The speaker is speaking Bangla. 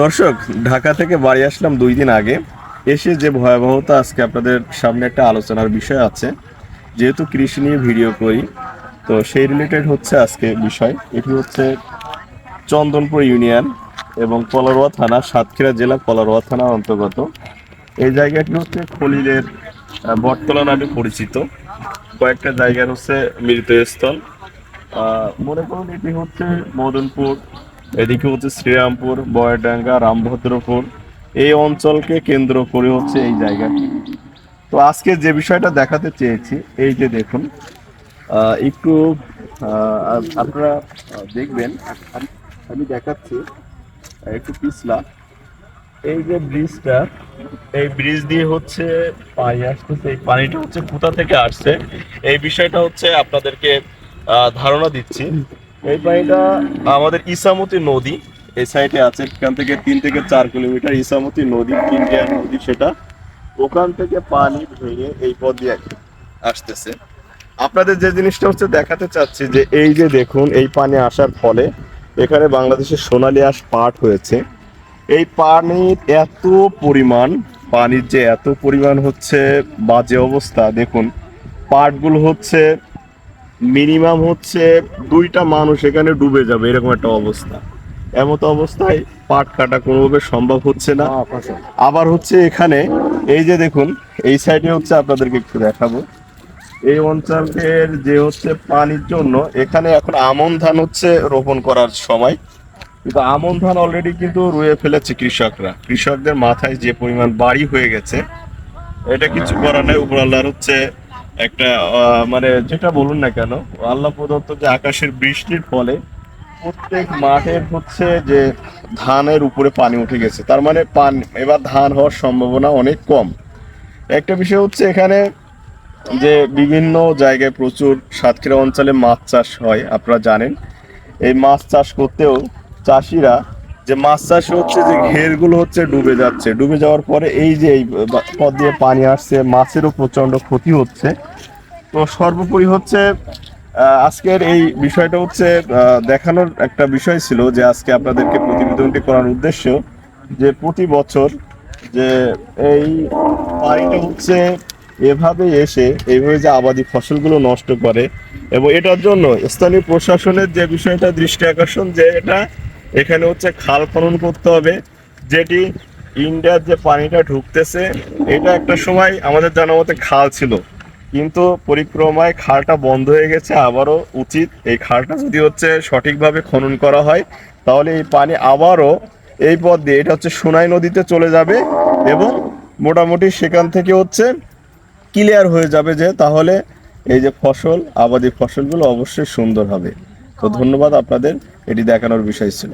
দর্শক, ঢাকা থেকে বাড়ি আসলাম দুই দিন আগে। এসে যে ভয়াবহতা, আজকে আপনাদের সামনে একটা আলোচনার বিষয় আছে। যেহেতু কৃষি নিয়ে ভিডিও করি, তো সেই রিলেটেড হচ্ছে আজকে বিষয়। এটি হচ্ছে চন্দনপুর ইউনিয়ন এবং কলারোয়া থানা, সাতক্ষীরা জেলা কলারোয়া থানার অন্তর্গত। এই জায়গাটি হচ্ছে খলিলের বটতলা নামে পরিচিত। কয়েকটা জায়গার হচ্ছে মৃতস্থল। মনে করুন এটি হচ্ছে মদনপুর এদিকে হচ্ছে শ্রীরামপুর বয়ডাঙ্গা রামভদ্রপুর। এই অঞ্চলকে কেন্দ্র করে হচ্ছে এই জায়গাটি তো আজকে যে বিষয়টা দেখাতে চেয়েছি, এই যে দেখুন একটু আপনারা দেখবেন, আমি- দেখাচ্ছি, একটু পিছলা। এই যে ব্রিজটা, এই ব্রিজ দিয়ে হচ্ছে পানি আসতেছে, এই পানিটা হচ্ছে কোথা থেকে আসছে? এই বিষয়টা হচ্ছে আপনাদেরকে ধারণা দিচ্ছি। এই পানিটা আমাদের ইসামতি নদী, এই সাইডে আছে, এখান থেকে তিন থেকে চার কিলোমিটার ইসামতি নদী ইন্ডিয়ান নদী সেটা। ওখান থেকে পানি ভেঙে এই পথ দিয়ে আসতেছে। আপনাদের যে জিনিসটা হচ্ছে দেখাতে চাচ্ছি যে এই যে দেখুন, এই পানি আসার ফলে এখানে বাংলাদেশের সোনালী আঁশ পাট হয়েছে। এই পানির এত পরিমাণ, পানির যে এত পরিমাণ হচ্ছে বাজে অবস্থা, দেখুন, পাটগুলো হচ্ছে মিনিমাম হচ্ছে দুইটা মানুষ এখানে ডুবে যাবে এরকম একটা অবস্থা। এমত অবস্থায় পাট কাটা কোনোভাবে সম্ভব হচ্ছে না। আবার হচ্ছে এখানে এই যে দেখুন এই সাইডে হচ্ছে আপনাদেরকে একটু দেখাবো। এই অঞ্চলের যে হচ্ছে পানির জন্য এখানে এখন আমন ধান হচ্ছে রোপণ করার সময়। কিন্তু আমন ধান অলরেডি কিন্তু রুয়ে ফেলেছে কৃষকরা। কৃষকদের মাথায় যে পরিমাণ বাড়ি হয়ে গেছে এটা কিছু করার নাই। উপর আল্লাহর হচ্ছে একটা মানে যেটা বলুন না কেন, আল্লাহ প্রদত্ত যে আকাশের বৃষ্টির ফলে প্রত্যেক মাঠের হচ্ছে যে ধানের উপরে পানি উঠে গেছে। তার মানে পান, এবার ধান হওয়ার সম্ভাবনা অনেক কম। একটা বিষয় হচ্ছে এখানে যে বিভিন্ন জায়গায় প্রচুর সাতক্ষীরা অঞ্চলে মাছ চাষ হয়, আপনারা জানেন। এই মাছ চাষ করতেও চাষিরা যে মাছ চাষ হচ্ছে, যে ঘেরগুলো হচ্ছে ডুবে যাচ্ছে। ডুবে যাওয়ার পরে এই যে এই পথ দিয়ে পানি আসছে, মাছেরও প্রচণ্ড ক্ষতি হচ্ছে। তো সর্বোপরি হচ্ছে আজকের এই বিষয়টা হচ্ছে দেখানোর একটা বিষয় ছিল যে আজকে আপনাদেরকে প্রতিবেদনটি করার উদ্দেশ্য যে প্রতি বছর যে এই পানিটা হচ্ছে এভাবে এসে এইভাবে যে আবাদি ফসলগুলো নষ্ট করে। এবং এটার জন্য স্থানীয় প্রশাসনের যে বিষয়টা দৃষ্টি আকর্ষণ যে এটা এখানে হচ্ছে খাল খনন করতে হবে, যেটি ইন্ডিয়ার যে পানিটা ঢুকতেছে, এটা একটা সময় আমাদের জানা মতে খাল ছিল। কিন্তু পরিক্রমায় খালটা বন্ধ হয়ে গেছে, আবারও উচিত এই খালটা যদি হচ্ছে সঠিকভাবে খনন করা হয়, তাহলে এই পানি আবারও এই পথ দিয়ে, এটা হচ্ছে সোনাই নদীতে চলে যাবে এবং মোটামুটি সেখান থেকে হচ্ছে ক্লিয়ার হয়ে যাবে যে তাহলে এই যে ফসল, আবাদি ফসলগুলো অবশ্যই সুন্দর হবে। তো ধন্যবাদ আপনাদের এটি দেখানোর বিষয় ছিল।